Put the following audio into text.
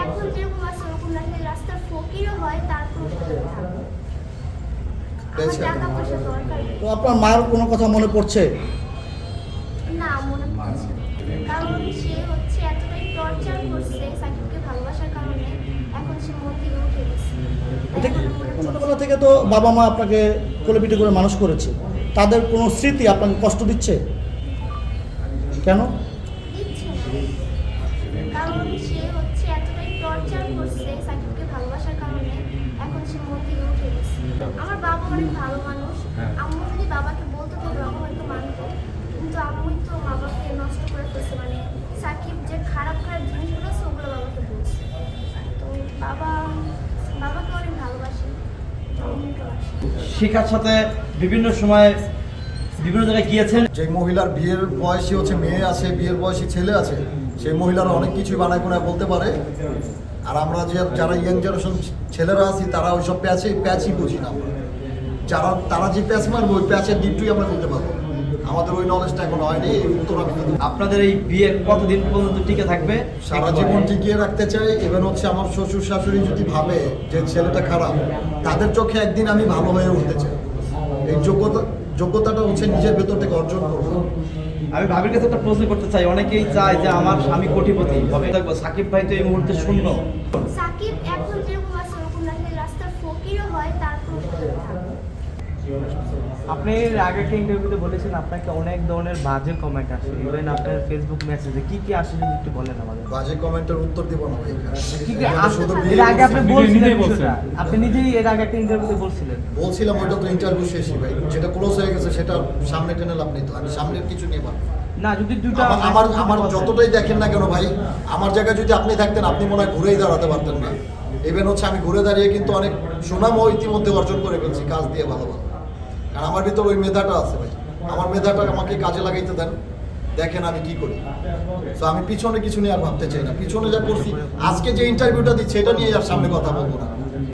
এখন যেরকম আছে ওরকম না রাস্তার ফকিরও হয় তারপর থাকবে আমার পেয়েছে? টাকা পয়সা দরকার নেই। তো আপনার মায়ের কোনো কথা মনে পড়ছে না মনে পড়ছে কারণ সে হচ্ছে এতটাই টর্চার করছে সাকিবকে ভালোবাসার কারণে এখন সে মন থেকে উঠে গেছে। ছোটবেলা থেকে তো বাবা মা আপনাকে কোলে পিঠে করে মানুষ করেছে তাদের কোনো স্মৃতি আপনাকে কষ্ট দিচ্ছে কেন দিচ্ছে কারণ সে টর্চার সাকিবকে ভালোবাসার কারণে এখন সে মন থেকে উঠে গেছে। আমার বাবা অনেক ভালো মানুষ। আম্মু যদি বাবাকে বলতো তো বাবা হয়তো মানতো। কিন্তু আম্মুই তো বাবাকে নষ্ট করে ফেলছে। মানে সাকিব যে খারাপ খারাপ জিনিসগুলো আছে ওগুলো বাবাকে বলছে। তো বাবা বাবাকে অনেক ভালোবাসে। শিখার সাথে বিভিন্ন সময় বিভিন্ন জায়গায় গিয়েছেন? যে মহিলার বিয়ের বয়সী হচ্ছে মেয়ে আছে বিয়ের বয়সী ছেলে আছে সেই মহিলারা অনেক কিছুই বানায় কোনায় বলতে পারে। আর আমরা যে যারা ইয়াং জেনারেশন ছেলেরা আছি তারা ওইসব প্যাচে প্যাচই বুঝি না আমরা। যারা তারা যে প্যাচ মারবে ওই প্যাচের ডিপটুই আমরা বলতে পারব। আমাদের ওই নলেজটা এখন হয়নি এই উত্তর আমি। আপনাদের এই বিয়ে কতদিন পর্যন্ত টিকে থাকবে? সারা জীবন টিকিয়ে রাখতে চাই এবং হচ্ছে আমার শ্বশুর শাশুড়ি যদি ভাবে যে ছেলেটা খারাপ তাদের চোখে একদিন আমি ভালো হয়ে উঠতে চাই। এই যোগ্যতা যোগ্যতাটা হচ্ছে নিজের ভেতর থেকে অর্জন করব। আমি ভাবির কাছে একটা প্রশ্ন করতে চাই। অনেকেই চায় যে আমার স্বামী কোটিপতি। হবে দেখব সাকিব ভাই তো এই মুহূর্তে শূন্য। সাকিব এখন যেরকম আছে ওরকম রাস্তা ফকিরও হয় তারপর আপনি এর আগে একটা ইন্টারভিউতে বলেছেন আপনাকে অনেক ধরনের বাজে কমেন্ট আসে ইভেন আপনার ফেসবুক মেসেজে কি কি আসে যদি একটু বলেন আমাদের। বাজে কমেন্টের উত্তর দিব না ভাই। কি কি আসে? এর আগে আপনি বলছিলেন। আপনি নিজেই এর আগে একটা ইন্টারভিউতে বলছিলেন। বলছিলাম ওইটা তো ইন্টারভিউ শেষই ভাই। যেটা ক্লোজ হয়ে গেছে সেটা সামনে টেনে লাভ নেই তো। আমি সামনের কিছু নিয়ে না যদি দুটো আমার আমার আমার যতটাই দেখেন না কেন ভাই আমার জায়গায় যদি আপনি থাকতেন আপনি মনে হয় ঘুরেই দাঁড়াতে পারতেন না। ইভেন হচ্ছে আমি ঘুরে দাঁড়িয়ে কিন্তু অনেক সুনামও ইতিমধ্যে অর্জন করে ফেলছি কাজ দিয়ে ভালো ভালো। কারণ আমার ভিতর ওই মেধাটা আছে ভাই। আমার মেধাটা আমাকে কাজে লাগাইতে দেন। দেখেন আমি কি করি। তো আমি পিছনে কিছু নিয়ে আর ভাবতে চাই না। পিছনে যা করছি, আজকে যে ইন্টারভিউটা দিচ্ছি, এটা নিয়ে আর সামনে কথা বলব না।